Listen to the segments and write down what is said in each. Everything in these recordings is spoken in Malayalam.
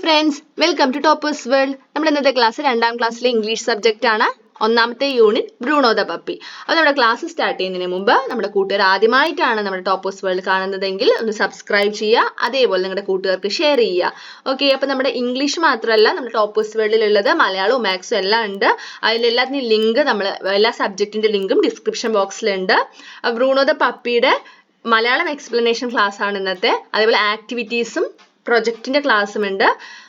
Friends welcome to toppers world നമ്മൾ ഇന്നത്തെ ക്ലാസ് രണ്ടാം ക്ലാസ്സിലെ ഇംഗ്ലീഷ് സബ്ജക്റ്റ് ആണ് ഒന്നാമത്തെ യൂണിറ്റ് ബ്രൂണോ ദ പപ്പി അപ്പോൾ നമ്മുടെ ക്ലാസ് സ്റ്റാർട്ട് ചെയ്യുന്നതിന് മുമ്പ് നമ്മുടെ കൂട്ടുകാർ ആദ്യമായിട്ടാണ് നമ്മുടെ ടോപ്പേഴ്സ് വേൾഡ് കാണുന്നതെങ്കിൽ ഒന്ന് സബ്സ്ക്രൈബ് ചെയ്യുക അതേപോലെ നിങ്ങളുടെ കൂട്ടുകാർക്ക് ഷെയർ ചെയ്യുക. ഓക്കെ അപ്പോൾ നമ്മുടെ ഇംഗ്ലീഷ് മാത്രമല്ല നമ്മുടെ ടോപ്പേഴ്സ് വേൾഡിലുള്ളത് മലയാളവും മാത്സും എല്ലാം ഉണ്ട്. അതിലെല്ലാത്തിനും ലിങ്ക് നമ്മൾ എല്ലാ സബ്ജക്റ്റിന്റെ ലിങ്കും ഡിസ്ക്രിപ്ഷൻ ബോക്സിലുണ്ട് ബ്രൂണോ ദ പപ്പിയുടെ മലയാളം എക്സ്പ്ലനേഷൻ ക്ലാസ് ആണ് ഇന്നത്തെ. അതേപോലെ ആക്ടിവിറ്റീസും പ്രൊജക്റ്റിന്റെ ക്ലാസ്സും ഉണ്ട്.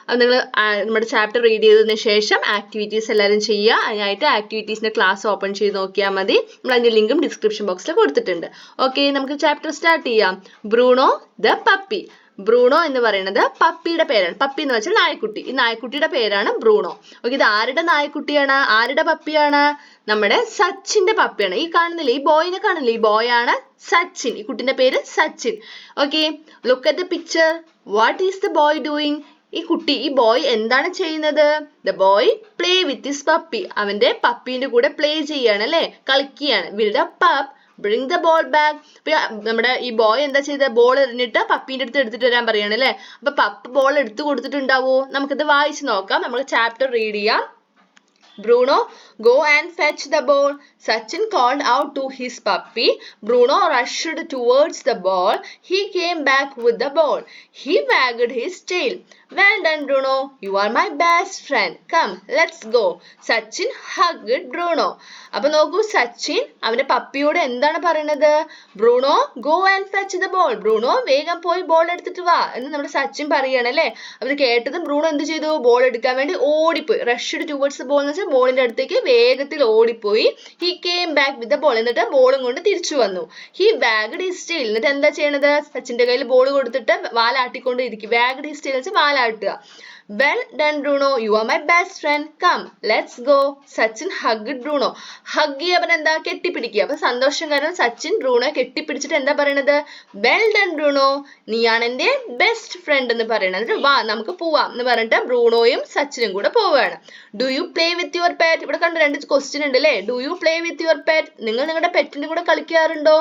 അത് നിങ്ങൾ നമ്മുടെ ചാപ്റ്റർ റീഡ് ചെയ്തതിന് ശേഷം ആക്ടിവിറ്റീസ് എല്ലാവരും ചെയ്യുക. അതിനായിട്ട് ആക്ടിവിറ്റീസിന്റെ ക്ലാസ് ഓപ്പൺ ചെയ്ത് നോക്കിയാൽ മതി. നമ്മൾ അതിന്റെ ലിങ്കും ഡിസ്ക്രിപ്ഷൻ ബോക്സിൽ കൊടുത്തിട്ടുണ്ട്. ഓക്കെ നമുക്ക് ചാപ്റ്റർ സ്റ്റാർട്ട് ചെയ്യാം. Bruno the puppy. ബ്രൂണോ എന്ന് പറയുന്നത് പപ്പിയുടെ പേരാണ്. പപ്പി എന്ന് വെച്ചാൽ നായക്കുട്ടി. ഈ നായക്കുട്ടിയുടെ പേരാണ് ബ്രൂണോ. ഓക്കെ ഇത് ആരുടെ നായക്കുട്ടിയാണ്? ആരുടെ പപ്പിയാണ്? നമ്മുടെ സച്ചിന്റെ പപ്പിയാണ്. ഈ കാണുന്നില്ലേ? ഈ ബോയിനെ കാണുന്നില്ലേ? ഈ ബോയ് ആണ് സച്ചിൻ. ഈ കുട്ടിന്റെ പേര് Sachin. Okay look at the picture what is the boy doing ഈ കുട്ടി ഈ ബോയ് എന്താണ് ചെയ്യുന്നത്? The boy play with his puppy അവന്റെ പപ്പീന്റെ കൂടെ പ്ലേ ചെയ്യാണ് അല്ലെ? കളിക്കുകയാണ്. Will the pup bring the ball back നമ്മുടെ ഈ ബോയ് എന്താ ചെയ്ത? ബോൾ എറിഞ്ഞിട്ട് പപ്പീന്റെ അടുത്ത് എടുത്തിട്ട് വരാൻ പറയാണ് അല്ലെ? അപ്പൊ പപ്പ് ബോൾ എടുത്തു കൊടുത്തിട്ടുണ്ടാവോ? നമുക്കിത് വായിച്ചു നോക്കാം. നമുക്ക് ചാപ്റ്റർ റീഡ് ചെയ്യാം. Bruno go and fetch the ball. Sachin called out to his puppy Bruno rushed towards the ball. He came back with the ball he wagged his tail. Well done, Bruno. You are my best friend come let's go Sachin hugged Bruno. അപ്പൊ നോക്കൂ സച്ചിൻ അവന്റെ പപ്പിയോട് എന്താണ് പറയുന്നത് Bruno go and fetch the ball Bruno വേഗം പോയി ബോൾ എടുത്തിട്ട് വാ. എന്ന് നമ്മുടെ സച്ചിൻ പറയാണ് അല്ലേ? അവർ കേട്ടതും ബ്രൂണോ എന്ത് ചെയ്തു? ബോൾ എടുക്കാൻ വേണ്ടി ഓടിപ്പോയി. റഷ്ഡ് ടുവേർഡ്സ് ദ ബോൾ എന്ന് വെച്ചാൽ ബോളിന്റെ അടുത്തേക്ക് വേഗത്തിൽ ഓടിപ്പോയി. He came back with the ball എന്നിട്ട് ബോളും കൊണ്ട് തിരിച്ചു വന്നു. ഹി വാഗഡ് ഹിസ് സ്റ്റീൽ എന്നിട്ട് എന്താ ചെയ്യണത്? സച്ചിന്റെ കയ്യിൽ ബോൾ കൊടുത്തിട്ട് വാലാട്ടിക്കൊണ്ട് ഇരിക്കും വാഗഡ് ഹിസ് സ്റ്റീൽ വെച്ചാൽ വാലാട്ടുക. Well done Bruno you are my best friend come let's go Sachin hug Bruno hug ചെയ്യവൻ എന്താ കെട്ടിപ്പിടിക്കുക? അപ്പൊ സന്തോഷം കാരണം സച്ചിൻ ബ്രൂണോ കെട്ടിപ്പിടിച്ചിട്ട് എന്താ പറയണത്? വെൽ ഡൺ ബ്രൂണോ നീയാണ് എന്റെ ബെസ്റ്റ് ഫ്രണ്ട് എന്ന് പറയണത്. വാ നമുക്ക് പോവാം എന്ന് പറഞ്ഞിട്ട് ബ്രൂണോയും സച്ചിനും കൂടെ പോവുകയാണ് do you play with your pet ഇവിടെ കണ്ട രണ്ട് ക്വസ്റ്റ്യൻ ഉണ്ട് അല്ലേ? Do you play with your pet നിങ്ങൾ നിങ്ങളുടെ പെറ്റിന്റെ കൂടെ കളിക്കാറുണ്ടോ?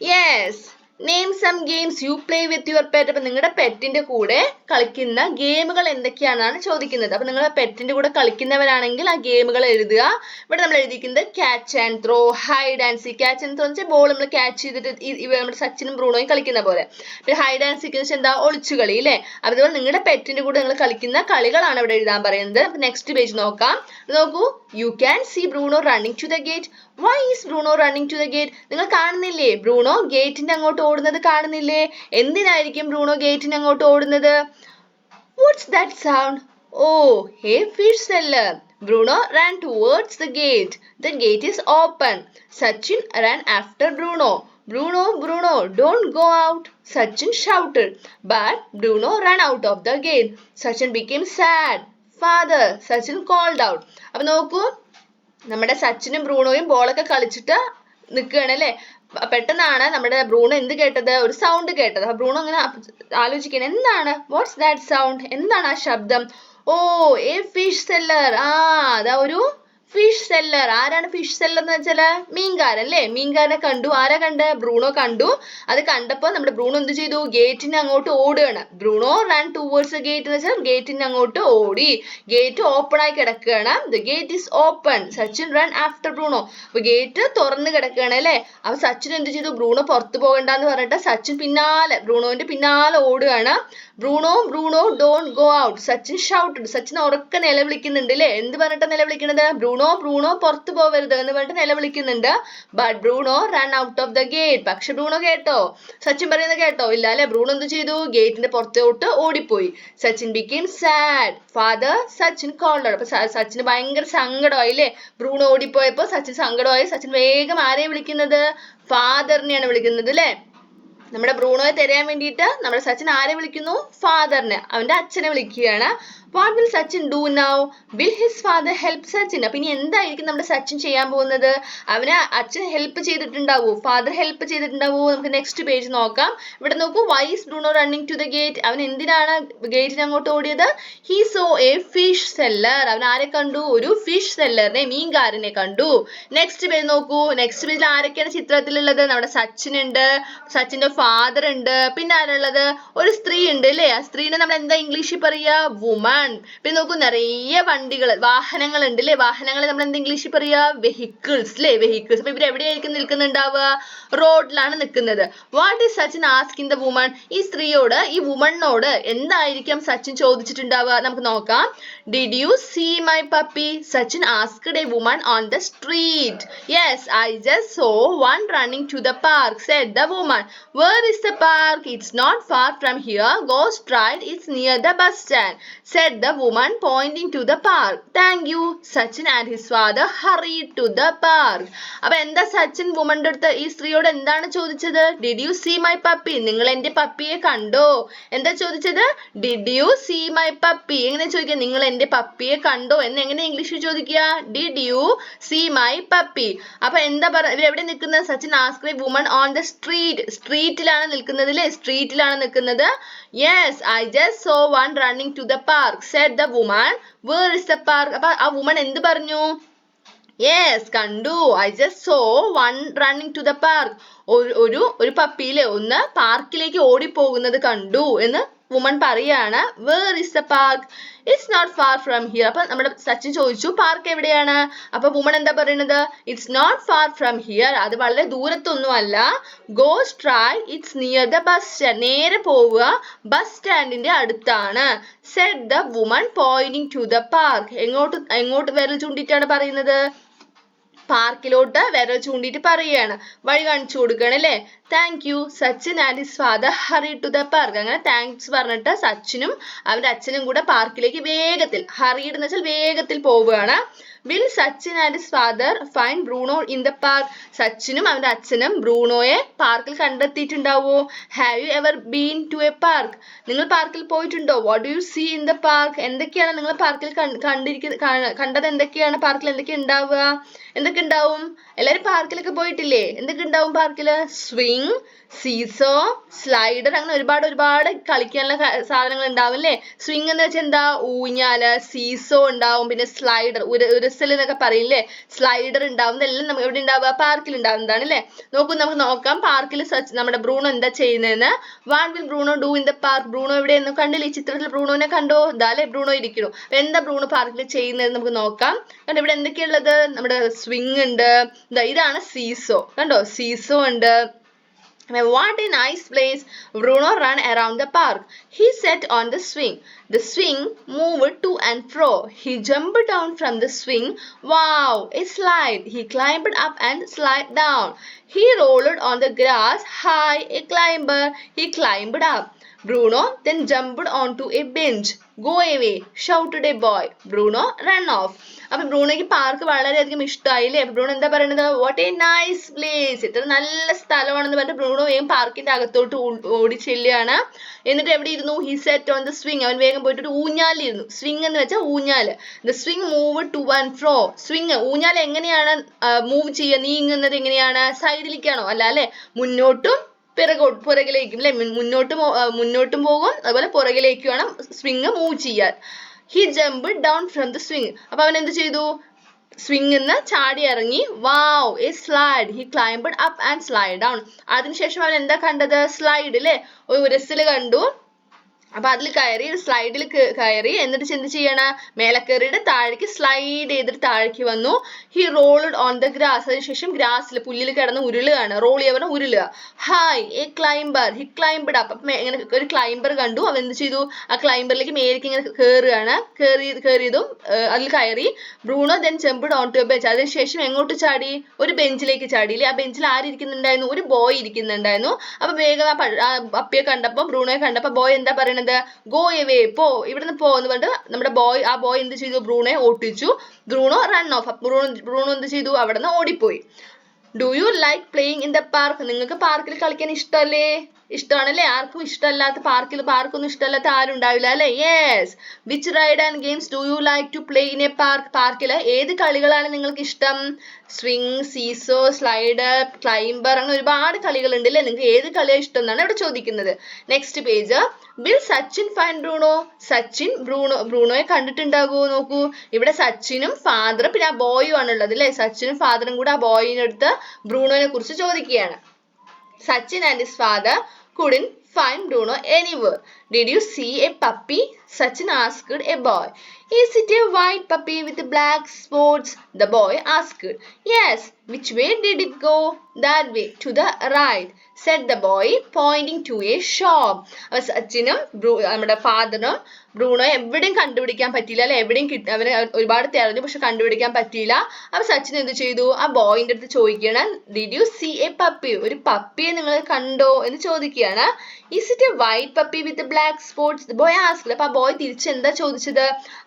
Yes name some games you play with your pet അപ്പൊ നിങ്ങളുടെ പെറ്റിന്റെ കൂടെ കളിക്കുന്ന ഗെയിമുകൾ എന്തൊക്കെയാണെന്നാണ് ചോദിക്കുന്നത്. അപ്പൊ നിങ്ങളുടെ പെറ്റിന്റെ കൂടെ കളിക്കുന്നവരാണെങ്കിൽ ആ ഗെയിമുകൾ എഴുതുക. ഇവിടെ നമ്മൾ എഴുതിയിരിക്കുന്നത് catch and throw hide and seek catch and throw എന്ന് വെച്ചാൽ ബോൾ നമ്മൾ ക്യാച്ച് ചെയ്തിട്ട് നമ്മുടെ സച്ചിനും ബ്രൂണോയും കളിക്കുന്ന പോലെ. പിന്നെ ഹൈഡ് ആൻഡ് സീക്ക് എന്ന് വെച്ചാൽ എന്താ? ഒളിച്ചുകളി അല്ലേ അതുപോലെ നിങ്ങളുടെ പെറ്റിന്റെ കൂടെ നിങ്ങൾ കളിക്കുന്ന കളികളാണ് ഇവിടെ എഴുതാൻ പറയുന്നത്. അപ്പൊ നെക്സ്റ്റ് പേജ് നോക്കാം. നോക്കൂ. You can see Bruno running to the gate why is Bruno running to the gate നിങ്ങൾ കാണുന്നില്ലേ ബ്രൂണോ ഗേറ്റിന്റെ അങ്ങോട്ട് ഓടുന്നത് കാണുന്നില്ലേ എന്തിനായിരിക്കും ബ്രൂണോ ഗേറ്റിന്റെ അങ്ങോട്ട് ഓടുന്നത് what's that sound oh hey fish seller Bruno ran towards the gate. The gate is open. Sachin ran after Bruno. Bruno, Bruno, don't go out. Sachin shouted. But Bruno ran out of the gate. Sachin became sad. Father, Sachin called out. അപ്പൊ നോക്കൂ നമ്മുടെ സച്ചിനും ബ്രൂണോയും ബോളൊക്കെ കളിച്ചിട്ട് നിൽക്കുകയാണ് അല്ലേ പെട്ടെന്നാണ് നമ്മുടെ ബ്രൂണോ എന്ത് കേട്ടത്? ഒരു സൗണ്ട് കേട്ടത്. അപ്പൊ ബ്രൂണോ അങ്ങനെ ആലോചിക്കണം എന്താണ്? വാട്ട്സ് ദാറ്റ് സൗണ്ട് എന്താണ് ആ ശബ്ദം? ഓ എ ഫിഷ് സെല്ലർ ആ അതാ ഒരു ഫിഷ് സെല്ലർ ആരാണ് ഫിഷ് സെല്ലർ എന്ന് വെച്ചാൽ മീൻകാരൻ അല്ലേ? മീൻകാരനെ കണ്ടു. ആരാ കണ്ട്? ബ്രൂണോ കണ്ടു. അത് കണ്ടപ്പോൾ നമ്മുടെ ബ്രൂണോ എന്ത് ചെയ്തു? ഗേറ്റിന് അങ്ങോട്ട് ഓടുകയാണ്. ബ്രൂണോ റൺ ടുവേർഡ്സ് ഗേറ്റ് എന്ന് വെച്ചാൽ ഗേറ്റിന് അങ്ങോട്ട് ഓടി. ഗേറ്റ് ഓപ്പൺ ആയി കിടക്കുകയാണ്. The gate is open Sachin run after Bruno. അപ്പൊ ഗേറ്റ് തുറന്ന് കിടക്കുകയാണ് അല്ലേ? അപ്പൊ സച്ചിൻ എന്ത് ചെയ്തു? ബ്രൂണോ പുറത്തു പോകണ്ടെന്ന് പറഞ്ഞിട്ട് സച്ചിൻ പിന്നാലെ ബ്രൂണോന്റെ പിന്നാലെ ഓടുകയാണ്. Bruno Bruno don't go out Sachin shout Sachin ഉറക്കെ നിലവിളിക്കുന്നുണ്ട് അല്ലേ? എന്ത് പറഞ്ഞിട്ടാ നിലവിളിക്കുന്നത് ബ്രൂണോ ബ്രൂണോ ബ്രൂണോ പുറത്തു പോവരുത് എന്ന് പറഞ്ഞിട്ട് നിലവിളിക്കുന്നുണ്ട് but Bruno run out of the gate പക്ഷെ ബ്രൂണോ കേട്ടോ? സച്ചിൻ പറയുന്നത് കേട്ടോ? ഇല്ല അല്ലെ? ബ്രൂണോ എന്ത് ചെയ്തു? ഗേറ്റിന്റെ പുറത്തോട്ട് ഓടിപ്പോയി. Sachin became sad father Sachin called അപ്പൊ സച്ചിന് ഭയങ്കര സങ്കടമായി അല്ലേ? ബ്രൂണോ ഓടിപ്പോയപ്പോ സച്ചിൻ സങ്കടമായി. സച്ചിൻ വേഗം ആരെയും വിളിക്കുന്നത്? ഫാദറിനെയാണ് വിളിക്കുന്നത് അല്ലേ? നമ്മുടെ ബ്രൂണോയെ തരാൻ വേണ്ടിയിട്ട് നമ്മുടെ സച്ചിൻ ആരെ വിളിക്കുന്നു? ഫാദറിനെ അവന്റെ അച്ഛനെ വിളിക്കുകയാണ്. What will Sachin do now will his father help Sachin അപ്പൊ ഇനി എന്തായിരിക്കും നമ്മുടെ സച്ചിൻ ചെയ്യാൻ പോകുന്നത്? അവന് അച്ഛൻ ഹെൽപ്പ് ചെയ്തിട്ടുണ്ടാവൂ? ഫാദർ ഹെൽപ്പ് ചെയ്തിട്ടുണ്ടാവൂ? നമുക്ക് നെക്സ്റ്റ് പേജ് നോക്കാം. ഇവിടെ നോക്കൂ why's Bruno running to the gate അവൻ എന്തിനാണ് ഗേറ്റിന് അങ്ങോട്ട് ഓടിയത്? He saw a fish seller അവൻ ആരെ കണ്ടു? ഒരു ഫിഷ് സെല്ലറിനെ മീൻകാരനെ കണ്ടു. നെക്സ്റ്റ് പേജ് നോക്കൂ. നെക്സ്റ്റ് പേജിൽ ആരൊക്കെയാണ് ചിത്രത്തിലുള്ളത്? നമ്മുടെ സച്ചിൻ ഉണ്ട്. സച്ചിന്റെ ഫാദർ ഉണ്ട്. പിന്നെ ആരുള്ളത് ഒരു സ്ത്രീ ഉണ്ട് അല്ലേ? ആ സ്ത്രീനെ നമ്മൾ എന്താ ഇംഗ്ലീഷിൽ പറയുക വുമൺ പിന്നെ നോക്കൂ നിറയെ വണ്ടികൾ വാഹനങ്ങൾ ഉണ്ട് അല്ലേ? വാഹനങ്ങളെ നമ്മൾ എന്താ ഇംഗ്ലീഷിൽ പറയുക വെഹിക്കിൾസ് അല്ലേ? വെഹിക്കിൾസ് അപ്പൊ ഇവർ എവിടെയായിരിക്കും നിൽക്കുന്നുണ്ടാവുക? റോഡിലാണ് നിൽക്കുന്നത്. What is Sachin asking the woman ഈ സ്ത്രീയോട് ഈ വുമണിനോട് എന്തായിരിക്കും സച്ചിൻ ചോദിച്ചിട്ടുണ്ടാവുക? നമുക്ക് നോക്കാം. Did you see my puppy Sachin asked a woman on the street yes I just saw one running to the park said the woman where is the park. It's not far from here. Go straight It's near the bus stand, said the woman, pointing to the park. Thank you. Sachin and his father hurry to the park അപ്പൊ എന്താ സച്ചിൻ വുമന്റെ അടുത്ത് ഈ സ്ത്രീയോട് എന്താണ് ചോദിച്ചത്? Did you see my puppy നിങ്ങൾ എന്റെ പപ്പിയെ കണ്ടോ? എന്താ ചോദിച്ചത്? Did you see my puppy എങ്ങനെ ചോദിക്കുക? നിങ്ങൾ എന്റെ പപ്പിയെ കണ്ടോ? എന്ന് എങ്ങനെ ഇംഗ്ലീഷിൽ ചോദിക്കുക? Did you see my puppy അപ്പൊ എന്താ പറ ഇവർ എവിടെ നിൽക്കുന്നത്? Sachin asked woman on the street street സ്ട്രീറ്റിലാണ് നിൽക്കുന്നത് അല്ലേ സ്ട്രീറ്റിലാണ് നിൽക്കുന്നത്. Yes I just saw one running to the park said the woman where is the park അപ്പൊ ആ വുമൺ എന്ത് പറഞ്ഞു? യെസ് കണ്ടു. I just saw one running to the park ഒരു ഒരു പപ്പിയിലെ ഒന്ന് പാർക്കിലേക്ക് ഓടിപ്പോകുന്നത് കണ്ടു എന്ന് വുമൺ പറയാണ് where is the park it's not far from here അപ്പൊ നമ്മുടെ സച്ചിൻ ചോദിച്ചു പാർക്ക് എവിടെയാണ്? അപ്പൊ വുമൺ എന്താ പറയുന്നത്? It's not far from here അത് വളരെ ദൂരത്തൊന്നും അല്ല go straight it's near the bus stand നേരെ പോവുക. ബസ് സ്റ്റാൻഡിന്റെ അടുത്താണ്. Said the woman pointing to the park എങ്ങോട്ട് എങ്ങോട്ട് വിരൽ ചൂണ്ടിയിട്ടാണ് പറയുന്നത്? പാർക്കിലോട്ട് വിരൽ ചൂണ്ടിയിട്ട് പറയുകയാണ്. വഴി കാണിച്ചു കൊടുക്കുകയാണ് അല്ലേ? Thank you Sachin and his father hurry to the park അങ്ങനെ താങ്ക്സ് പറഞ്ഞിട്ട് സച്ചിനും അവന്റെ അച്ഛനും കൂടെ പാർക്കിലേക്ക് വേഗത്തിൽ ഹറിയിട്ട് എന്ന് വെച്ചാൽ വേഗത്തിൽ പോവുകയാണ്. Will Sachin and his father find Bruno in the park സച്ചിനും അവന്റെ അച്ഛനും ബ്രൂണോയെ പാർക്കിൽ കണ്ടെത്തിയിട്ടുണ്ടാവോ? Have you ever been to a park നിങ്ങൾ പാർക്കിൽ പോയിട്ടുണ്ടോ? What do you see in the park എന്തൊക്കെയാണ് നിങ്ങൾ പാർക്കിൽ കണ്ടിരിക്കുന്നത് കണ്ടത്? എന്തൊക്കെയാണ് പാർക്കിൽ എന്തൊക്കെ ഉണ്ടാവുക? എന്തൊക്കെ ഉണ്ടാവും എല്ലാരും പാർക്കിലൊക്കെ പോയിട്ടില്ലേ? എന്തൊക്കെ ഉണ്ടാവും പാർക്കിൽ സ്വിംഗ് സീസോ സ്ലൈഡർ അങ്ങനെ ഒരുപാട് ഒരുപാട് കളിക്കാനുള്ള സാധനങ്ങൾ ഉണ്ടാവും അല്ലേ? സ്വിംഗ് എന്ന് വെച്ചാൽ എന്താ? ഊഞ്ഞാൽ സീസോ ഉണ്ടാവും പിന്നെ സ്ലൈഡർ ഉര ഉരസൽ എന്നൊക്കെ പറയില്ലേ സ്ലൈഡർ ഉണ്ടാവും ഇതെല്ലാം നമുക്ക് എവിടെ ഉണ്ടാവുക? പാർക്കിൽ ഉണ്ടാവുന്നതാണ് അല്ലേ? നോക്കൂ നമുക്ക് നോക്കാം. പാർക്കിൽ നമ്മുടെ ബ്രൂണോ എന്താ ചെയ്യുന്നതെന്ന്. What will Bruno do in the park Bruno എവിടെയെന്ന് കണ്ടില്ലേ? ഈ ചിത്രത്തിൽ ബ്രൂണോനെ കണ്ടോ? ഇതാലേ ബ്രൂണോ ഇരിക്കുന്നു. എന്താ ബ്രൂണോ പാർക്കിൽ ചെയ്യുന്നത് നമുക്ക് നോക്കാം. കണ്ടോ ഇവിടെ എന്തൊക്കെയുള്ളത് നമ്മുടെ സ്വിങ് ഉണ്ട് ദാ ഇതാണ് സീസോ കണ്ടോ സീസോ ഉണ്ട് what what a nice place. Bruno ran around the park. He sat on the swing. The swing moved to and fro. He jumped down from the swing. Wow, a slide. He climbed up and slide down. He rolled on the grass. Hi, a climber. He climbed up. Bruno then jumped onto a bench. Go away, shouted a boy Bruno run off അപ്പൊ ബ്രൂണോയ്ക്ക് പാർക്ക് വളരെയധികം ഇഷ്ടമായില്ലേ അപ്പൊ ബ്രൂണോ എന്താ പറയുന്നത് വാട്ട് എ നൈസ് പ്ലേസ് ഇത്ര നല്ല സ്ഥലമാണെന്ന് പറഞ്ഞിട്ട് ബ്രൂണോ വേഗം പാർക്കിന്റെ അകത്തോട്ട് ഓടി ചെല്ലുകയാണ് എന്നിട്ട് എവിടെ ഇരുന്നു? He sat on the swing അവൻ വേഗം പോയിട്ട് ഒരു ഊഞ്ഞാലിരുന്നു. സ്വിങ് എന്ന് വെച്ചാൽ ഊഞ്ഞാൽ. The swing move to and fro swing ഊഞ്ഞാൽ എങ്ങനെയാണ് മൂവ് ചെയ്യുക? നീങ്ങുന്നത് എങ്ങനെയാണ്? സൈഡിലേക്കാണോ അല്ല അല്ലെ? മുന്നോട്ടും പിറകോ പുറകിലേക്കും അല്ലെ മുന്നോട്ട് മുന്നോട്ടും പോകും. അതുപോലെ പുറകിലേക്കുമാണ് സ്വിങ് മൂവ് ചെയ്യാൻ. He jump down from the swing അപ്പൊ അവൻ എന്ത് ചെയ്തു? സ്വിംഗ് നിന്ന് ചാടി ഇറങ്ങി. Wow a slide he climb up and slide down അതിനുശേഷം അവൻ എന്താ കണ്ടത്? സ്ലൈഡ് അല്ലേ ഒരു ഉരസിൽ കണ്ടു. അപ്പൊ അതിൽ കയറി സ്ലൈഡിൽ കയറി. എന്നിട്ട് എന്ത് ചെയ്യണ? മേലെ താഴേക്ക് സ്ലൈഡ് ചെയ്തിട്ട് താഴേക്ക് വന്നു. He rolled on the grass അതിനുശേഷം ഗ്രാസിൽ പുല്ലിൽ കിടന്ന് ഉരുളുകയാണ് റോൾ ചെയ്യാൻ ഉരുളുക. Hi a climber he climbed up ഇങ്ങനെ ഒരു ക്ലൈംബർ കണ്ടു. അവൻ എന്ത് ചെയ്തു? ആ ക്ലൈംബറിലേക്ക് മേലേക്ക് ഇങ്ങനെ കയറുകയാണ് കയറി കയറിയതും അതിൽ കയറി. Bruno then jumped on to bench അതിനുശേഷം എങ്ങോട്ട് ചാടി? ഒരു ബെഞ്ചിലേക്ക് ചാടി. ഇല്ലേ? ആ ബെഞ്ചിൽ ഇരിക്കുന്നുണ്ടായിരുന്നു ഒരു ബോയ് ഇരിക്കുന്നുണ്ടായിരുന്നു. അപ്പൊ വേഗം ആ പ- കണ്ടപ്പോൾ ബ്രൂണോയെ കണ്ടപ്പോ ബോയ് എന്താ പറയണത് ഗോ എവേ പോ. ഇവിടുന്ന് പോ എന്ന് പറഞ്ഞിട്ട് നമ്മുടെ ബോയ് ആ ബോയ് എന്ത് ചെയ്തു? ബ്രൂണോയെ ഓട്ടിച്ചു. Bruno run off Bruno Bruno എന്ത് ചെയ്തു? അവിടുന്ന് ഓടിപ്പോയി. Do you like playing in the park നിങ്ങൾക്ക് പാർക്കിൽ കളിക്കാൻ ഇഷ്ടമല്ലേ ഇഷ്ടമാണല്ലേ ആർക്കും ഇഷ്ടമല്ലാത്ത പാർക്കിൽ പാർക്കൊന്നും ഇഷ്ടമല്ലാത്ത ആരും ഉണ്ടാവില്ല അല്ലേ? Yes which ride and games do you like to play in a park പാർക്കിൽ ഏത് കളികളാണ് നിങ്ങൾക്ക് ഇഷ്ടം? സ്വിംഗ് സീസോ സ്ലൈഡർ ക്ലൈംബർ അങ്ങനെ ഒരുപാട് കളികളുണ്ട് അല്ലേ? നിങ്ങൾക്ക് ഏത് കളിയാണ് ഇഷ്ടം എന്നാണ് ഇവിടെ ചോദിക്കുന്നത്. Next page will Sachin find Bruno Sachin Bruno ബ്രൂണോയെ കണ്ടിട്ടുണ്ടാകുമോ നോക്കൂ. ഇവിടെ സച്ചിനും ഫാദറും പിന്നെ ആ ബോയും ആണുള്ളത് അല്ലേ? സച്ചിനും ഫാദറും കൂടെ ആ ബോയിനടുത്ത് ബ്രൂണോനെ കുറിച്ച് ചോദിക്കുകയാണ്. Sachin and his father couldn't find Bruno anywhere. Did you see a puppy? Sachin asked a boy. Is it a white puppy with black spots? The boy asked. Yes. Which way did it go? That way. To the right. said the boy pointing to a shop. അപ്പൊ സച്ചിനും നമ്മുടെ ഫാദറിനും ബ്രൂണോ എവിടെയും കണ്ടുപിടിക്കാൻ പറ്റിയില്ല അല്ലെ എവിടെയും കിട്ട അവന് ഒരുപാട് തിരഞ്ഞു പക്ഷെ കണ്ടുപിടിക്കാൻ പറ്റിയില്ല അപ്പൊ സച്ചിൻ എന്ത് ചെയ്തു ആ ബോയിന്റെ അടുത്ത് ചോദിക്കുകയാണ് did you see a puppy ഒരു പപ്പിയെ നിങ്ങൾ കണ്ടോ എന്ന് ചോദിക്കുകയാണ് is it a white puppy with black spots boy asked അപ്പൊ ആ ബോയ് തിരിച്ച് എന്താ ചോദിച്ചത്?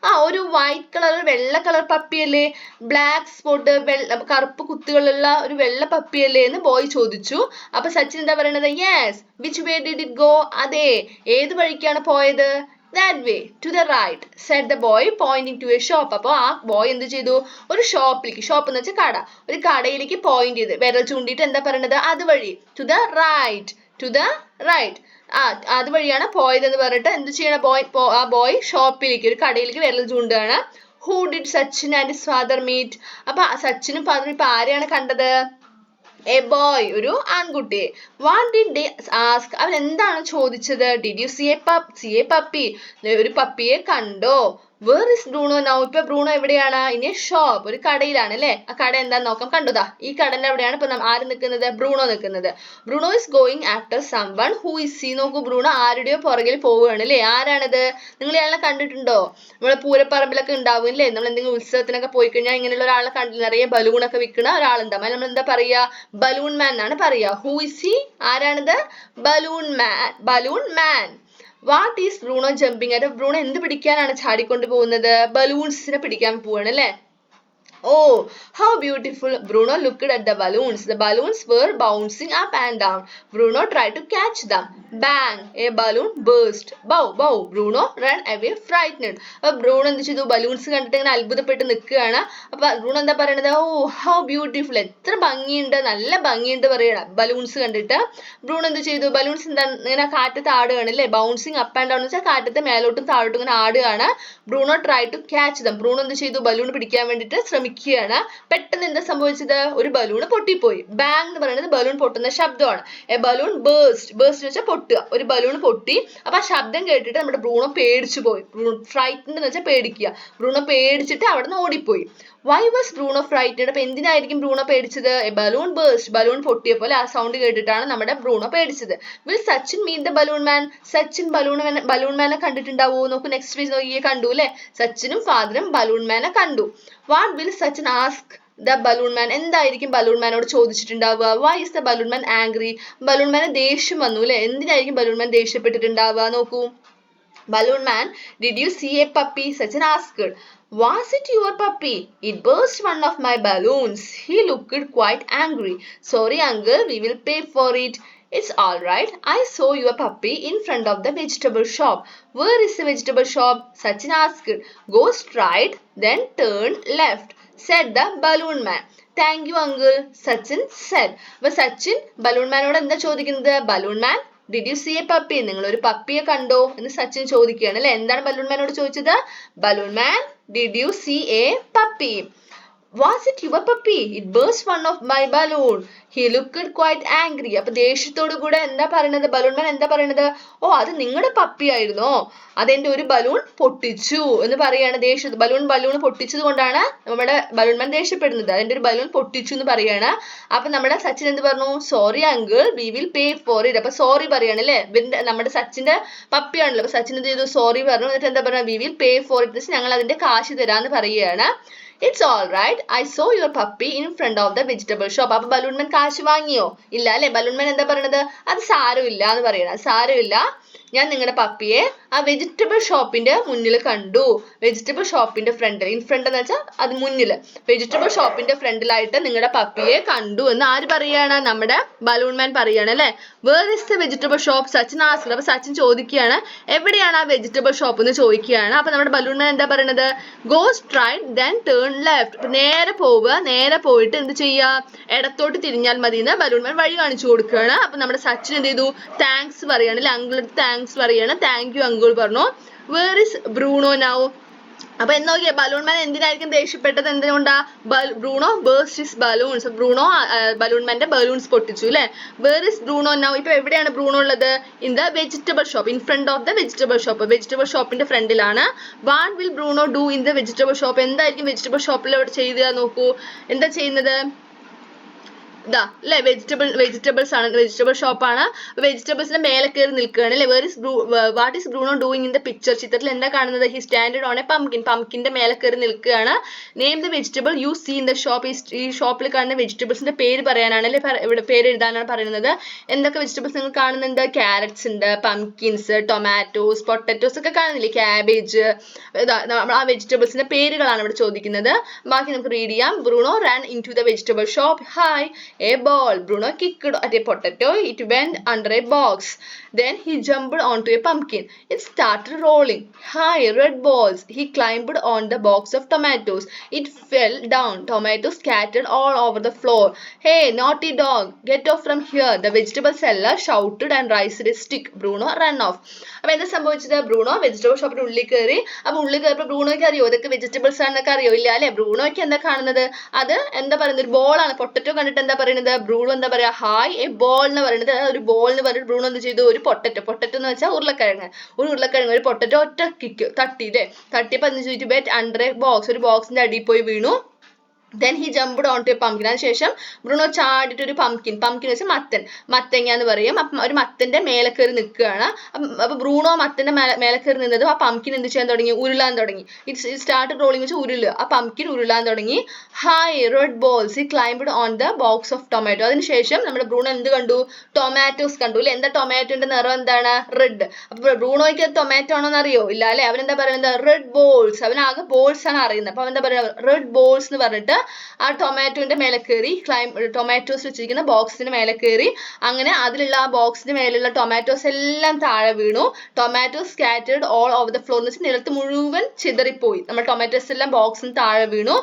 ആ ഒരു വൈറ്റ് കളർ വെള്ള കളർ പപ്പിയല്ലേ? ബ്ലാക്ക് സ്പോട്ട് വെള്ള കറുപ്പ് കുത്തുകളുള്ള ഒരു വെള്ള പപ്പിയല്ലേ എന്ന് ബോയ് ചോദിച്ചു. അപ്പൊ സച്ചിൻ എന്താ പറയണത്? Yes which way did it go അതെ. ഏത് വഴിക്കാണ് പോയത്? that way to the right said the boy pointing to a shop. അപ്പോൾ ആ ബോയ് എന്ത് ചെയ്തു? ഒരു ഷോപ്പിലേക്ക് ഷോപ്പ് എന്ന് വെച്ചാൽ കട. ഒരു കടയിലേക്ക് പോയിന്റ് ചെയ്ത്. വിരൽ ചൂണ്ടിയിട്ട് എന്താ പറയണത്? അതുവഴി to the right to the right ആ അതുവഴിയാണ് പോയതെന്ന് പറഞ്ഞിട്ട് എന്ത് ചെയ്യണ ബോയ് ആ ബോയ് ഷോപ്പിലേക്ക് ഒരു കടയിലേക്ക് വിരൽ ചൂണ്ടുകയാണ്. Who did Sachin and his father meet അപ്പൊ സച്ചിനും ഫാദറും ഇപ്പൊ ആരെയാണ് കണ്ടത്? എ ബോയ് ഒരു ആൺകുട്ടിയെ വാട്ട് ഡിഡ് ഡേ ആസ്ക് അവൻ എന്താണ് ചോദിച്ചത്? Did you see a pup see a puppy ഒരു പപ്പിയെ കണ്ടോ? വേർ ഇസ് ബ്രൂണോ നൗ ഇപ്പൊ ബ്രൂണോ എവിടെയാണ്? ഇനി ഷോപ്പ് ഒരു കടയിലാണ് അല്ലെ? ആ കട എന്താന്ന് നോക്കാം. കണ്ടുതാ ഈ കടന്റെ അവിടെയാണ് ഇപ്പൊ ആര് നിൽക്കുന്നത്? ബ്രൂണോ നിൽക്കുന്നത്. Bruno is going after someone who is see നോക്കൂ ബ്രൂണോ ആരുടെയോ പുറകിൽ പോവുകയാണ് അല്ലെ? ആരാണത്? നിങ്ങൾ ഇയാളെ കണ്ടിട്ടുണ്ടോ? നമ്മളെ പൂരപ്പറമ്പിലൊക്കെ ഉണ്ടാവും അല്ലേ? നമ്മൾ എന്തെങ്കിലും ഉത്സവത്തിനൊക്കെ പോയി കഴിഞ്ഞാൽ ഇങ്ങനെയുള്ള ഒരാളെ കണ്ടില്ല നിറയെ ബലൂണൊക്കെ വിൽക്കുന്ന ഒരാളുണ്ടാവും നമ്മൾ എന്താ പറയാ? ബലൂൺ മാൻ എന്നാണ് പറയാ. ഹൂ ഇസ് ഹി ആരാണത്? Balloon man balloon man what is Bruno jumping ആയിട്ട് ബ്രൂണോ എന്ത് പിടിക്കാനാണ് ചാടിക്കൊണ്ട് പോകുന്നത്? ബലൂൺസിനെ പിടിക്കാൻ പോവാണ് അല്ലേ? Oh, how beautiful. Bruno looked at the balloons. The balloons were bouncing up and down. Bruno tried to catch them. Bang! A balloon burst. Bow, bow. Bruno ran away frightened. അപ്പൊ ബ്രൂണോ എന്ത് ചെയ്തു ബലൂൺസ് കണ്ടിട്ട് ഇങ്ങനെ അത്ഭുതപ്പെട്ട് നിൽക്കുകയാണ് അപ്പൊ ബ്രൂണോ എന്താ പറയണത് ഓ ഹൗ ബ്യൂട്ടിഫുൾ എത്ര ഭംഗിയുണ്ട് നല്ല ഭംഗിയുണ്ട് പറയണ ബലൂൺസ് കണ്ടിട്ട് ബ്രൂണോ എന്ത് ചെയ്തു ബലൂൺസ് എന്താ ഇങ്ങനെ കാറ്റത്ത് ആടുകയാണ് അല്ലേ ബൗൺസിങ് അപ്പ് ആൻഡ് ഡൗൺ എന്ന് വെച്ചാൽ കാറ്റത്ത് മേലോട്ടും താഴോട്ടും ഇങ്ങനെ ആടുകയാണ് Bruno try to catch them Bruno എന്ത് ചെയ്തു ബലൂൺ പിടിക്കാൻ വേണ്ടിയിട്ട് ശ്രമിക്കുകയാണ് പെട്ടെന്ന് എന്താ സംഭവിച്ചത്? ഒരു ബലൂൺ പൊട്ടിപ്പോയി. ബാങ് എന്ന് പറയുന്നത് ബലൂൺ പൊട്ടുന്ന ശബ്ദമാണ്. എ ബലൂൺ ബേസ്റ്റ് ബേസ്റ്റ് വെച്ചാൽ പൊട്ടുക. ഒരു ബലൂൺ പൊട്ടി. അപ്പൊ ആ ശബ്ദം കേട്ടിട്ട് നമ്മുടെ ബ്രൂണോ പേടിച്ചു പോയി. ഫ്രൈറ്റൻഡ് എന്ന് വെച്ചാൽ പേടിക്കുക. ബ്രൂണോ പേടിച്ചിട്ട് അവിടെ നിന്ന് ഓടിപ്പോയി. വൈ വാസ് ബ്രൂണോ ഫ്രൈറ്റഡ് അപ്പൊ എന്തിനായിരിക്കും ബ്രൂണോ പേടിച്ചത്? ബലൂൺ ബേഴ്സ് ബലൂൺ പൊട്ടിയപ്പോൾ ആ സൗണ്ട് കേട്ടിട്ടാണ് നമ്മുടെ Bruno പേടിച്ചത്. Will Sachin meet the balloon man Sachin balloon balloon മാനെ കണ്ടിട്ടുണ്ടാവോ? നോക്കൂ നെക്സ്റ്റ് പേജ് നോക്കിയേ കണ്ടു അല്ലെ? സച്ചിനും ഫാദറും ബലൂൺ മാനെ കണ്ടു. What will Sachin ask the balloon man എന്തായിരിക്കും ബലൂൺ മാനോട് ചോദിച്ചിട്ടുണ്ടാവുക? Why is the balloon man angry balloon മാന് ദേഷ്യം വന്നു അല്ലെ? എന്തിനായിരിക്കും ബലൂൺ മാൻ ദേഷ്യപ്പെട്ടിട്ടുണ്ടാവുക? നോക്കൂ. Balloon man, did you see a puppy? Sachin asked. Was it your puppy? It burst one of my balloons. He looked quite angry. Sorry, uncle, we will pay for it. It's all right. I saw your puppy in front of the vegetable shop. Where is the vegetable shop? Sachin asked. Go straight, then turn left, said the balloon man. Thank you uncle Sachin said അപ്പൊ സച്ചിൻ ബലൂൺ മാനോട് എന്താ ചോദിക്കുന്നത് balloon man did you see a puppy നിങ്ങൾ ഒരു പപ്പിയെ കണ്ടോ? എന്ന് സച്ചിൻ ചോദിക്കുകയാണ്. അല്ലെ? എന്താണ് ബലൂൺ മാനോട് ചോദിച്ചത്? Balloon man did you see a puppy was it your puppy it burst one of my balloon he looked quite angry അപ്പൊ ദേഷ്യത്തോടു കൂടെ എന്താ പറയണത്? ബലൂൺ മാൻ എന്താ പറയണത്? ഓ അത് നിങ്ങളുടെ പപ്പി ആയിരുന്നോ? അതെന്റെ ഒരു ബലൂൺ പൊട്ടിച്ചു എന്ന് പറയാണ് ദേഷ്യ. ബലൂൺ ബലൂൺ പൊട്ടിച്ചത് കൊണ്ടാണ് നമ്മുടെ ബലൂൺ മാൻ ദേഷ്യപ്പെടുന്നത്. അതിന്റെ ഒരു ബലൂൺ പൊട്ടിച്ചു എന്ന് പറയാണ്. അപ്പൊ നമ്മുടെ സച്ചിൻ എന്ത് പറഞ്ഞു? Sorry uncle we will pay for it അപ്പൊ സോറി പറയാണ് അല്ലേ? നമ്മുടെ സച്ചിന്റെ പപ്പിയാണല്ലോ അപ്പൊ സച്ചിൻ എന്ത് ചെയ്തു? സോറി പറഞ്ഞു. എന്നിട്ട് എന്താ പറയുക we will pay for it ഞങ്ങൾ അതിന്റെ കാശ് തരാന്ന് പറയുകയാണ്. It's all right I saw your puppy in front of the vegetable shop അപ്പൊ ബലൂൺമൻ കാശ് വാങ്ങിയോ? ഇല്ല അല്ലെ? ബലൂൺമൻ എന്താ പറയണത്? അത് സാരമില്ല എന്ന് പറയണത് സാരമില്ല. ഞാൻ നിങ്ങളുടെ പപ്പിയെ ആ വെജിറ്റബിൾ ഷോപ്പിന്റെ മുന്നിൽ കണ്ടു. വെജിറ്റബിൾ ഷോപ്പിന്റെ ഫ്രണ്ട് ഇൻ ഫ്രണ്ട് എന്ന് വെച്ചാൽ അത് മുന്നിൽ. വെജിറ്റബിൾ ഷോപ്പിന്റെ ഫ്രണ്ടിലായിട്ട് നിങ്ങളുടെ പപ്പിയെ കണ്ടു എന്ന് ആര് പറയാണ്? നമ്മുടെ ബലൂൺ മാൻ പറയാണ് അല്ലെ? Where is the vegetable shop Sachin asked അപ്പൊ സച്ചിൻ ചോദിക്കുകയാണ് എവിടെയാണ് ആ വെജിറ്റബിൾ ഷോപ്പ് എന്ന് ചോദിക്കുകയാണ്. അപ്പൊ നമ്മുടെ ബലൂൺ മാൻ എന്താ പറയുന്നത് go straight then turn left നേരെ പോവുക നേരെ പോയിട്ട് എന്ത് ചെയ്യുക? ഇടത്തോട്ട് തിരിഞ്ഞാൽ മതി എന്ന് ബലൂൺ മാൻ വഴി കാണിച്ചു കൊടുക്കുകയാണ്. അപ്പൊ നമ്മുടെ സച്ചിൻ എന്ത് ചെയ്തു? താങ്ക്സ് പറയാണ് അല്ലെ? അങ്കിൾ താങ്ക്സ് പറയാണ്. താങ്ക് യു അങ്കിൾ പറഞ്ഞു. വേർ ഇസ് ബ്രൂണോ നൗ അപ്പൊ എന്ന് ബലൂൺ മാൻ എന്തിനായിരിക്കും ദേഷ്യപ്പെട്ടത്? എന്തിനുകൊണ്ടാ? Bruno burst balloons Bruno balloon മാന്റെ balloons പൊട്ടിച്ചു അല്ലെ വേർ ഇസ് ബ്രൂണോ നൗ ഇപ്പൊ എവിടെയാണ് ബ്രൂണോ ഉള്ളത്? In the vegetable shop in front of the vegetable shop vegetable ഷോപ്പിന്റെ ഫ്രണ്ടിലാണ്. What will Bruno do in the vegetable shop എന്തായിരിക്കും വെജിറ്റബിൾ ഷോപ്പിൽ അവിടെ ചെയ്യുക? നോക്കൂ. എന്താ ചെയ്യുന്നത്? ഇതാ അല്ലെ വെജിറ്റബിൾ വെജിറ്റബിൾസ് ആണ് വെജിറ്റബിൾ ഷോപ്പാണ് വെജിറ്റബിൾസിന്റെ മേലെ കയറി നിൽക്കുകയാണ് അല്ലെ where is what is Bruno doing in the picture ചിത്രത്തിൽ എന്താ കാണുന്നത്? He standard on a pumpkin പംകിന്റെ മേലെ കയറി നിൽക്കുകയാണ്. Name the vegetable you see in the shop ഈ ഷോപ്പിൽ കാണുന്ന വെജിറ്റബിൾസിന്റെ പേര് പറയാനാണ് അല്ലെ ഇവിടെ പേര് എഴുതാനാണ് പറയുന്നത്. എന്തൊക്കെ വെജിറ്റബിൾസ് നിങ്ങൾ കാണുന്നുണ്ട്? ക്യാരറ്റ്സ് ഉണ്ട് പംകിൻസ് ടൊമാറ്റോസ് പൊട്ടറ്റോസ് ഒക്കെ കാണുന്നില്ലേ? ക്യാബേജ് ആ വെജിറ്റബിൾസിന്റെ പേരുകളാണ് ഇവിടെ ചോദിക്കുന്നത്. ബാക്കി നമുക്ക് റീഡ് ചെയ്യാം. Bruno ran in to the vegetable shop hi a ball. Bruno kicked at a potato. It went under a box. Then he jumped onto a pumpkin. It started rolling. High red balls. He climbed on the box of tomatoes. It fell down. Tomatoes scattered all over the floor. Hey, naughty dog, get off from here. The vegetable seller shouted and raised a stick. Bruno ran off. അപ്പോൾ എന്താ സംഭവിച്ചത് ബ്രൂണോ വെജിറ്റബിൾ ഷോപ്പിന്റെ ഉള്ളിൽ കയറി അപ്പോൾ ഉള്ളിൽ കയറിയപ്പോൾ ബ്രൂണോയ്ക്ക് അറിയോ ഇതൊക്കെ വെജിറ്റബിൾസ് ആണെന്നൊക്കെ അറിയോ ഇല്ല അല്ലേ ബ്രൂണോയ്ക്ക് എന്താ കാണുന്നത് അത് എന്താ പറയുന്നത് ഒരു ബോളാണ് പൊട്ടറ്റോ കണ്ടിട്ട് എന്താ പറയുന്നത് ബ്രൂണോ എന്താ പറയാ ഹായ് എ ബോൾ എന്ന് പറയുന്നത് ഒരു ബോൾ എന്ന് പറഞ്ഞിട്ട് ബ്രൂണോ എന്ത് ചെയ്തു? ഒരു പൊട്ടറ്റോ പൊട്ടറ്റോ എന്ന് വെച്ചാൽ ഉരുളക്കിഴങ്ങ്. ഒരു ഉരുളക്കിഴങ്ങ് ഒരു പൊട്ടറ്റോ ഒറ്റ കിക്ക് തട്ടി അല്ലേ തട്ടിയപ്പോ എന്ത് ചെയ്തു? ബെറ്റ് അണ്ടർ എ ബോക്സ് ഒരു ബോക്സിന്റെ അടിയിൽ പോയി വീണു. Then he jumped on to a pumpkin അതിനുശേഷം ബ്രൂണോ ചാടിയിട്ട് ഒരു പംകിൻ പംകിൻ വെച്ചാൽ മത്തൻ. മത്തങ്ങ എന്ന് പറയും. അപ്പം ഒരു മത്തന്റെ മേലെ കയറി നിൽക്കുകയാണ്. അപ്പൊ ബ്രൂണോ മത്തന്റെ മേലെ കയറി നിന്നതും ആ പംകിൻ എന്ത് ചെയ്യാൻ തുടങ്ങി? ഉരുളാൻ തുടങ്ങി. ഇറ്റ്സ് സ്റ്റാർട്ട് റോളിംഗ് വെച്ചാൽ ഉരുൾ. ആ പംകിൻ ഉരുളാൻ തുടങ്ങി. High red balls he climbed on the box of tomato അതിനുശേഷം നമ്മുടെ ബ്രൂണോ എന്ത് കണ്ടു? ടൊമാറ്റോസ് കണ്ടു. അല്ലെ എന്താ ടൊമാറ്റോന്റെ നിറം എന്താണ്? റെഡ് അപ്പൊ ബ്രൂണോയ്ക്ക് ടൊമാറ്റോ ആണോന്ന് അറിയോ? ഇല്ല അല്ലെ? അവൻ എന്താ പറയുന്നത്? റെഡ് ബോൾസ് അവൻ ആകെ ബോൾസ് ആണ് അറിയുന്നത്. അപ്പൊ അവൻ എന്താ പറയുക റെഡ് ബോൾസ് എന്ന് പറഞ്ഞിട്ട് ആ ടൊമാറ്റോന്റെ മേലെ കയറി ക്ലൈം ടൊമാറ്റോസ് വെച്ചിരിക്കുന്ന ബോക്സിന് മേലെ കയറി അങ്ങനെ അതിലുള്ള ആ ബോക്സിന് മേലുള്ള ടൊമാറ്റോസ് എല്ലാം താഴെ വീണു. Tomato scattered all over the floor എന്ന് വെച്ചാൽ നിലത്ത് മുഴുവൻ ചിതറിപ്പോയി. നമ്മൾ ടൊമാറ്റോസ് എല്ലാം ബോക്സിന് താഴെ വീണു.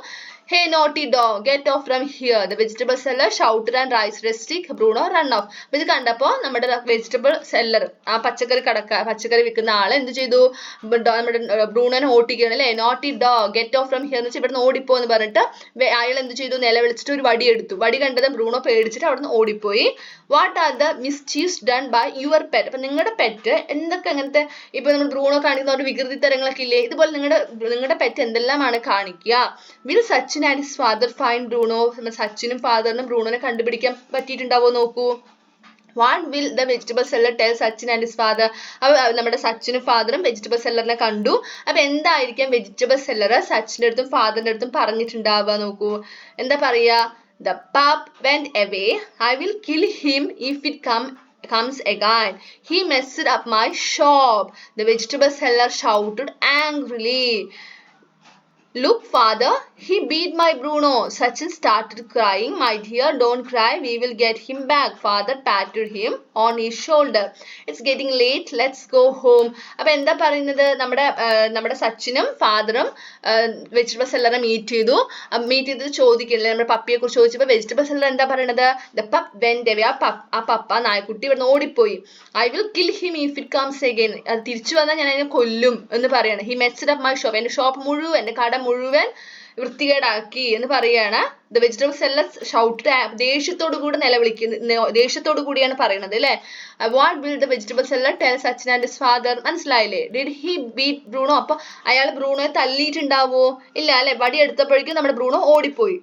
Hey naughty dog get off from here the vegetable seller shouted and raised his stick Bruno run off അപ്പൊ ഇത് കണ്ടപ്പോ നമ്മുടെ വെജിറ്റബിൾ സെല്ലർ ആ പച്ചക്കറി കടക്ക പച്ചക്കറി വിൽക്കുന്ന ആൾ എന്ത് ചെയ്തു? നമ്മുടെ ബ്രൂണോനെ ഓട്ടിക്കുകയാണ് അല്ലേ naughty dog get off from here എന്ന് വെച്ചാൽ ഇവിടുന്ന് ഓടിപ്പോ എന്ന് പറഞ്ഞിട്ട് അയാൾ എന്ത് ചെയ്തു? നിലവിളിച്ചിട്ട് ഒരു വടി എടുത്തു. വടി കണ്ടത് ബ്രൂണോ പേടിച്ചിട്ട് അവിടുന്ന് ഓടിപ്പോയി. വാട്ട് ആർ ദ മിസ്ചീവ്സ് ഡൺ ബൈ യുവർ പെറ്റ് അപ്പൊ നിങ്ങളുടെ പെറ്റ് എന്തൊക്കെ അങ്ങനത്തെ ഇപ്പൊ നമ്മൾ ബ്രൂണോ കാണിക്കുന്ന ഒരു വികൃതി തരങ്ങളൊക്കെ ഇല്ലേ? ഇതുപോലെ നിങ്ങളുടെ നിങ്ങളുടെ പെറ്റ് എന്തെല്ലാമാണ് കാണിക്കുക? Will Sachin and his father find Bruno സച്ചിനും ഫാദറിനും ബ്രൂണോനെ കണ്ടുപിടിക്കാൻ പറ്റിയിട്ടുണ്ടാവോ നോക്കൂ. What will the vegetable seller tell Sachin and his father അപ്പൊ നമ്മുടെ സച്ചിനും ഫാദറും വെജിറ്റബിൾ സെല്ലറിനെ കണ്ടു. അപ്പൊ എന്തായിരിക്കാം വെജിറ്റബിൾ സെല്ലർ സച്ചിന്റെ അടുത്തും ഫാദറിന്റെ അടുത്തും പറഞ്ഞിട്ടുണ്ടാവുക നോക്കൂ. എന്താ പറയാ? The pup went away I will kill him if it come comes again. He messed up my shop. The vegetable seller shouted angrily. Look, father, he beat my Bruno. Sachin started crying. My dear, don't cry. We will get him back. Father patted him on his shoulder. It's getting late. Let's go home. അപ്പൊ എന്താ പറയുന്നത് നമ്മുടെ നമ്മുടെ സച്ചിനും ഫാദറും വെജിറ്റബിൾ സെല്ലറെ മീറ്റ് ചെയ്തു മീറ്റ് ചെയ്ത് ചോദിക്കില്ലേ നമ്മുടെ പപ്പിയെ കുറിച്ച് ചോദിച്ചപ്പോൾ വെജിറ്റബിൾ സെല്ലർ എന്താ പറയണത് ദ പപ്പ് വെന്റ് ആ പപ്പ ആ പപ്പ നായ്ക്കുട്ടി ഇവിടുന്ന് ഓടിപ്പോയി I will kill him if it comes again അത് തിരിച്ചു വന്നാൽ ഞാൻ അതിനെ കൊല്ലും എന്ന് പറയണം he messed up my shop എന്റെ ഷോപ്പ് മുഴുവൻ എന്റെ കട മുഴുവൻ വൃത്തികേടാക്കി എന്ന് പറയാണ് ദ വെജിറ്റബിൾ എല്ലാം ഷൗട്ട് ദേഷ്യത്തോടു കൂടി നിലവിളിക്കുന്ന ദേഷ്യത്തോടു കൂടിയാണ് പറയുന്നത് അല്ലേ? വാട്ട് വിൽ ദ വെജിറ്റബിൾ എല്ലാം tell Sachin and his father മനസ്സിലായില്ലേ? ഡിഡ് ഹി ബീറ്റ് ബ്രൂണോ അപ്പൊ അയാൾ ബ്രൂണോയെ തല്ലിയിട്ടുണ്ടാവോ? ഇല്ല അല്ലെ? വടി എടുത്തപ്പോഴേക്കും നമ്മുടെ ബ്രൂണോ ഓടിപ്പോയി.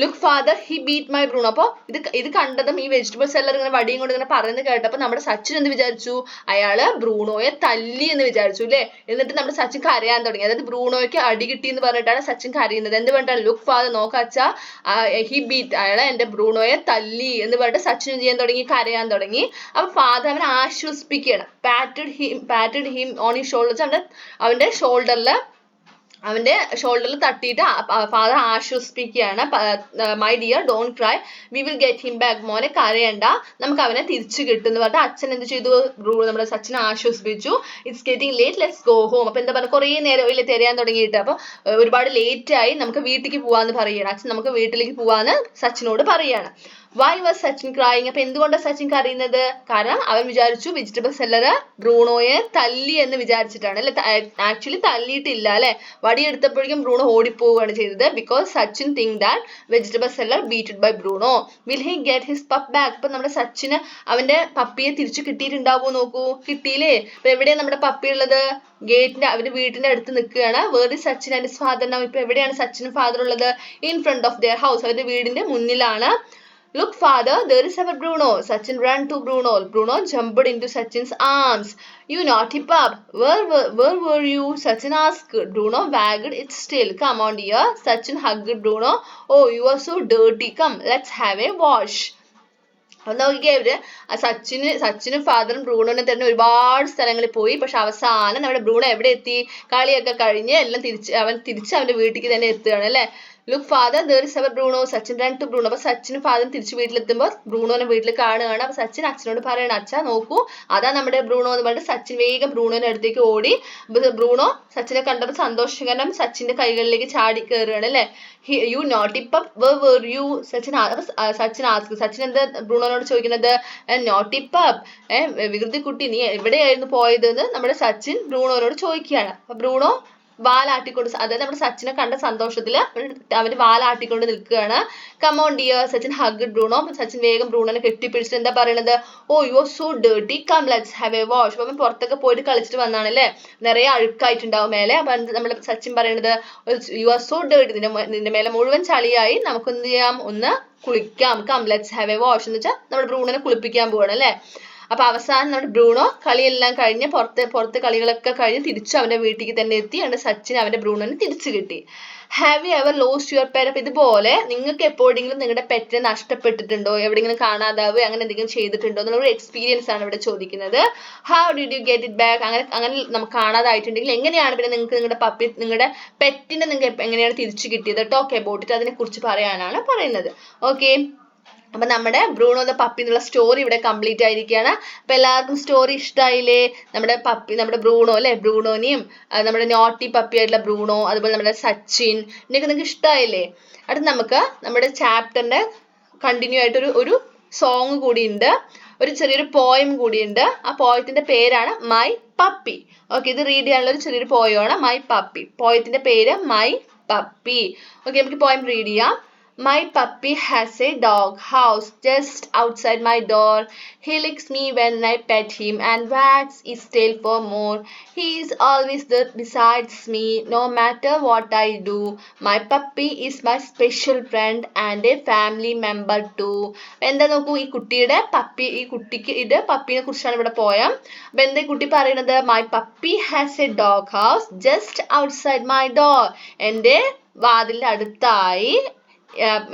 Look father he beat my Bruno അപ്പൊ ഇത് ഇത് കണ്ടതും ഈ വെജിറ്റബിൾ സെല്ലർ ഇങ്ങനെ വടിയും കൊണ്ട് ഇങ്ങനെ പറയുന്നത് കേട്ടപ്പോൾ നമ്മുടെ സച്ചിൻ എന്ത് വിചാരിച്ചു? അയാൾ ബ്രൂണോയെ തല്ലി എന്ന് വിചാരിച്ചു അല്ലേ? എന്നിട്ട് നമ്മുടെ സച്ചിൻ കരയാൻ തുടങ്ങി. അതായത് ബ്രൂണോയ്ക്ക് അടി കിട്ടി എന്ന് പറഞ്ഞിട്ടാണ് സച്ചിൻ കരയുന്നത്. എന്ത് പറഞ്ഞാൽ ലുക്ക് ഫാദർ നോക്കാച്ച ഹി ബീറ്റ് അയാളെ എന്റെ ബ്രൂണോയെ തല്ലി എന്ന് പറഞ്ഞിട്ട് സച്ചിൻ ചെയ്യാൻ തുടങ്ങി? കരയാൻ തുടങ്ങി. അപ്പൊ ഫാദർ അവനെ ആശ്വസിപ്പിക്കുകയാണ്. Patted him patted him on ഈ ഷോൾഡർ അവന്റെ ഷോൾഡറിൽ അവന്റെ ഷോൾഡറിൽ തട്ടിയിട്ട് father ആശ്വസിപ്പിക്കുകയാണ്. My dear don't cry we will get him back മോനെ കരയണ്ട. നമുക്ക് അവനെ തിരിച്ചു കിട്ടും. എന്ന് പറഞ്ഞാൽ അച്ഛൻ എന്ത് ചെയ്തു? നമ്മുടെ സച്ചിനെ ആശ്വസിപ്പിച്ചു. It's getting late let's go home അപ്പൊ എന്താ പറയുക കുറേ നേരം ഇല്ല തിരയാൻ തുടങ്ങിയിട്ട്. അപ്പോൾ ഒരുപാട് ലേറ്റ് ആയി നമുക്ക് വീട്ടിലേക്ക് പോവാന്ന് പറയുകയാണ്. അച്ഛൻ നമുക്ക് വീട്ടിലേക്ക് പോവാന്ന് സച്ചിനോട് പറയാണ് വൈ വാസ് സച്ചിൻ ക്രൈങ് അപ്പൊ എന്തുകൊണ്ടാണ് സച്ചിൻ കരയുന്നത്? കാരണം അവൻ വിചാരിച്ചു വെജിറ്റബിൾ സെല്ലർ ബ്രൂണോയെ തല്ലി എന്ന് വിചാരിച്ചിട്ടാണ്. അല്ലെ? ആക്ച്വലി തല്ലിയിട്ടില്ല അല്ലെ? വടിയെടുത്തപ്പോഴേക്കും ബ്രൂണോ ഓടിപ്പോവുകയാണ് ചെയ്തത് because Sachin think that vegetable seller beated by Bruno will he get his pup back ഇപ്പൊ നമ്മുടെ സച്ചിന് അവന്റെ പപ്പിയെ തിരിച്ചു കിട്ടിയിട്ടുണ്ടാവോ നോക്കൂ. കിട്ടിയില്ലേ? ഇപ്പൊ എവിടെയാണ് നമ്മുടെ പപ്പി ഉള്ളത്? ഗേറ്റിന്റെ അവന്റെ വീട്ടിന്റെ അടുത്ത് നിൽക്കുകയാണ്. വേറെ സച്ചിൻ ആൻഡ് ഫാദർ ഇപ്പൊ എവിടെയാണ് സച്ചിനും ഫാദർ ഉള്ളത്? In front of their house അവരുടെ വീടിന്റെ മുന്നിലാണ്. Look, father, there is our Bruno. Sachin ran to Bruno. Bruno jumped into Sachin's arms. You naughty pup. Where, where, where were you? Sachin asked. Bruno wagged its tail. Come on, dear. Sachin hugged Bruno. Oh, you are so dirty. Come, let's have a wash. അപ്പൊ ഇവർ സച്ചിന് സച്ചിനും ഫാദറും ബ്രൂണോനെ തന്നെ ഒരുപാട് സ്ഥലങ്ങളിൽ പോയി പക്ഷെ അവസാനം നമ്മുടെ ബ്രൂണോ എവിടെ എത്തി കളിയൊക്കെ കഴിഞ്ഞ് എല്ലാം തിരിച്ച് അവൻ തിരിച്ച് അവന്റെ വീട്ടിലേക്ക് തന്നെ എത്തുകയാണ് അല്ലെ look father there is our Bruno Sachin run to Bruno അപ്പൊ സച്ചിനും ഫാദറും തിരിച്ച് വീട്ടിലെത്തുമ്പോൾ ബ്രൂണോനെ വീട്ടിൽ കാണുകയാണ്. അപ്പൊ സച്ചിൻ അച്ഛനോട് പറയണം അച്ഛ നോക്കൂ അതാ നമ്മുടെ ബ്രൂണോ എന്ന് പറഞ്ഞിട്ട് സച്ചിൻ വേഗം ബ്രൂണോന്റെ അടുത്തേക്ക് ഓടി. ബ്രൂണോ സച്ചിനെ കണ്ടപ്പോൾ സന്തോഷം കാരണം സച്ചിന്റെ കൈകളിലേക്ക് ചാടി കയറുകയാണ് അല്ലെ? യു നോട്ട് ഇപ്പം where you Sachin Sachin ask Sachin എന്താ ബ്രൂണോനോട് ചോദിക്കുന്നത്? നോട്ട് ഇപ്പം ഏഹ് വികൃതി കുട്ടി നീ എവിടെയായിരുന്നു പോയത് എന്ന് നമ്മുടെ സച്ചിൻ ബ്രൂണോനോട് ചോദിക്കുകയാണ്. അപ്പൊ ബ്രൂണോ വാലാട്ടിക്കൊണ്ട് അതായത് നമ്മുടെ സച്ചിനെ കണ്ട സന്തോഷത്തിൽ അവർ വാലാട്ടിക്കൊണ്ട് നിൽക്കുകയാണ്. Come on dear Sachin hug Bruno? Sachin വേഗം ബ്രൂണോനെ കെട്ടിപ്പിടിച്ചിട്ട് എന്താ പറയണത്? ഓ you so dirty come let's have a wash അപ്പൊ പുറത്തൊക്കെ പോയിട്ട് കളിച്ചിട്ട് വന്നാണ് അല്ലേ നിറയെ അഴുക്കായിട്ടുണ്ടാവും മേലെ. അപ്പൊ നമ്മൾ സച്ചിൻ പറയണത് യു ആർ സോ ഡേർട്ടി നിന്റെ നിന്റെ മേലെ മുഴുവൻ ചളിയായി. നമുക്ക് എന്ത് ചെയ്യാം? ഒന്ന് കുളിക്കാം. Come let's have a wash എന്ന് വെച്ചാൽ നമ്മുടെ ബ്രൂണനെ കുളിപ്പിക്കാൻ പോവാണ് അല്ലേ? അപ്പൊ അവസാനം നമ്മുടെ ബ്രൂണോ കളിയെല്ലാം കഴിഞ്ഞ് പുറത്ത് പുറത്ത് കളികളൊക്കെ കഴിഞ്ഞ് തിരിച്ചു അവന്റെ വീട്ടിലേക്ക് തന്നെ എത്തി. അവന്റെ സച്ചിൻ അവന്റെ ബ്രൂണോനെ തിരിച്ചു കിട്ടി. Have you ever lost your pet അപ്പൊ ഇതുപോലെ നിങ്ങൾക്ക് എപ്പോഴെങ്കിലും നിങ്ങളുടെ പെറ്റിനെ നഷ്ടപ്പെട്ടിട്ടുണ്ടോ? എവിടെങ്കിലും കാണാതാവുക അങ്ങനെ എന്തെങ്കിലും ചെയ്തിട്ടുണ്ടോ എന്നുള്ള ഒരു എക്സ്പീരിയൻസ് ആണ് ഇവിടെ ചോദിക്കുന്നത്. How did you get it back അങ്ങനെ അങ്ങനെ നമുക്ക് കാണാതായിട്ടുണ്ടെങ്കിൽ എങ്ങനെയാണ് പിന്നെ നിങ്ങൾക്ക് നിങ്ങളുടെ പപ്പി നിങ്ങളുടെ പെറ്റിനെ നിങ്ങൾക്ക് എങ്ങനെയാണ് തിരിച്ചു കിട്ടിയത്? ടോക്ക് അബൌട്ട് ഇറ്റ് അതിനെ കുറിച്ച് പറയാനാണ് പറയുന്നത്. ഓക്കെ അപ്പൊ നമ്മുടെ ബ്രൂണോ ദ പപ്പി എന്നുള്ള സ്റ്റോറി ഇവിടെ കംപ്ലീറ്റ് ആയിരിക്കുകയാണ്. അപ്പൊ എല്ലാവർക്കും സ്റ്റോറി ഇഷ്ടമായില്ലേ നമ്മുടെ പപ്പി നമ്മുടെ ബ്രൂണോ അല്ലെ? ബ്രൂണോനെയും നമ്മുടെ നോട്ടി പപ്പി ആയിട്ടുള്ള ബ്രൂണോ അതുപോലെ നമ്മുടെ സച്ചിൻ ഇതിനൊക്കെ നിങ്ങൾക്ക് ഇഷ്ടമായില്ലേ അടുത്ത് നമുക്ക് നമ്മുടെ ചാപ്റ്ററിന്റെ കണ്ടിന്യൂ ആയിട്ടൊരു ഒരു സോങ് കൂടിയുണ്ട്. ഒരു ചെറിയൊരു പോയം കൂടിയുണ്ട്. ആ പോയത്തിന്റെ പേരാണ് മൈ പപ്പി ഓക്കെ ഇത് റീഡ് ചെയ്യാനുള്ള ഒരു ചെറിയൊരു പോയമാണ് മൈ പപ്പി പോയത്തിന്റെ പേര് മൈ പപ്പി ഓക്കെ നമുക്ക് പോയം റീഡ് ചെയ്യാം. My puppy has a dog house just outside my door. He licks me when I pet him and wags his tail for more. He is always there besides me, no matter what I do. My puppy is my special friend and a family member too. എന്താ നോക്കൂ ഈ കുട്ടിയുടെ പപ്പി ഈ കുട്ടിക്ക് ഇത് പപ്പിനെ കുറിച്ചാണ് ഇവിടെ പോയം അപ്പൊ എന്താ കുട്ടി പറയുന്നത് my puppy has a dog house just outside my door എന്റെ വാതിലിന്റെ അടുത്തായി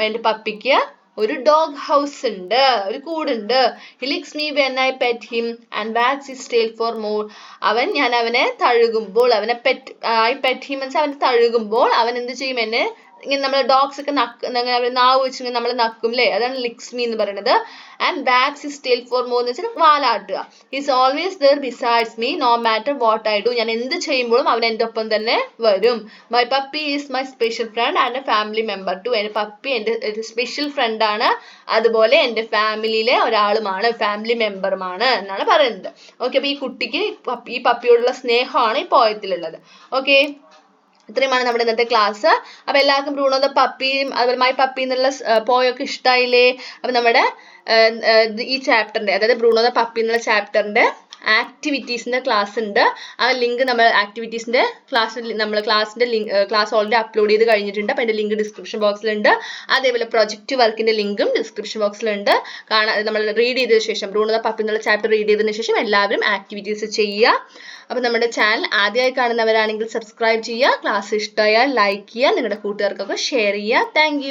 എന്റെ പപ്പിക്ക് ഒരു ഡോഗ് ഹൗസ് ഉണ്ട് ഒരു കൂടുണ്ട്. He licks me when I pet him and wags his tail for more അവൻ ഞാൻ അവനെ തഴുകുമ്പോൾ അവനെ പെറ്റ് ഐ പെറ്റ് ഹിം എന്ന് അവൻ തഴുകുമ്പോൾ അവൻ എന്ത് ചെയ്യും എന്നെ ഇങ്ങനെ നമ്മൾ ഡോഗ്സ് ഒക്കെ നക്ക് നാവ് വെച്ച് നമ്മൾ നക്കും അല്ലേ അതാണ് ലിക്സ് മീ എന്ന് പറയുന്നത്. And wags his tail for more എന്ന് വെച്ചാൽ വാലാട്ടുക he's always there besides me no matter what I do ഞാൻ എന്ത് ചെയ്യുമ്പോഴും അവൻ എന്റെ ഒപ്പം തന്നെ വരും. My puppy is my special friend and a family member to എന്റെ പപ്പി എന്റെ ഒരു സ്പെഷ്യൽ ഫ്രണ്ട് ആണ്. അതുപോലെ എന്റെ ഫാമിലിയിലെ ഒരാളുമാണ് ഫാമിലി മെമ്പറുമാണ് എന്നാണ് പറയുന്നത്. ഓക്കെ അപ്പൊ ഈ കുട്ടിക്ക് ഈ പപ്പിയോടുള്ള സ്നേഹമാണ് ഈ പോയത്തിലുള്ളത് ഓക്കെ ഇത്രയുമാണ് നമ്മുടെ ഇന്നത്തെ ക്ലാസ് അപ്പൊ എല്ലാവർക്കും ബ്രൂണോ ദ പപ്പിയും അതുപോലെ മൈ പപ്പി എന്നുള്ള പോയൊക്കെ ഇഷ്ടമായില്ലേ അപ്പൊ നമ്മുടെ ഈ ചാപ്റ്ററിന്റെ അതായത് ബ്രൂണോ ദ പപ്പി എന്നുള്ള ചാപ്റ്ററിന്റെ ആക്ടിവിറ്റീസിന്റെ ക്ലാസ് ഉണ്ട്. ആ ലിങ്ക് നമ്മൾ ആക്ടിവിറ്റീസിന്റെ ക്ലാസ് നമ്മൾ ക്ലാസ്സിന്റെ ലിങ്ക് ക്ലാസ് ഓൾറെഡി അപ്ലോഡ് ചെയ്ത് കഴിഞ്ഞിട്ടുണ്ട്. അപ്പൊ അതിന്റെ ലിങ്ക് ഡിസ്ക്രിപ്ഷൻ ബോക്സിലുണ്ട് അതേപോലെ പ്രൊജക്ട് വർക്കിന്റെ ലിങ്കും ഡിസ്ക്രിപ്ഷൻ ബോക്സിലുണ്ട് കാണാൻ നമ്മൾ റീഡ് ചെയ്തതിന് ശേഷം ഭ്രൂണത പപ്പി എന്നുള്ള ചാപ്റ്റർ റീഡ് ചെയ്തതിന് ശേഷം എല്ലാവരും ആക്ടിവിറ്റീസ് ചെയ്യുക. അപ്പൊ നമ്മുടെ ചാനൽ ആദ്യമായി കാണുന്നവരാണെങ്കിൽ സബ്സ്ക്രൈബ് ചെയ്യുക. ക്ലാസ് ഇഷ്ടമായാൽ ലൈക്ക് ചെയ്യുക. നിങ്ങളുടെ കൂട്ടുകാർക്കൊക്കെ ഷെയർ ചെയ്യുക. താങ്ക്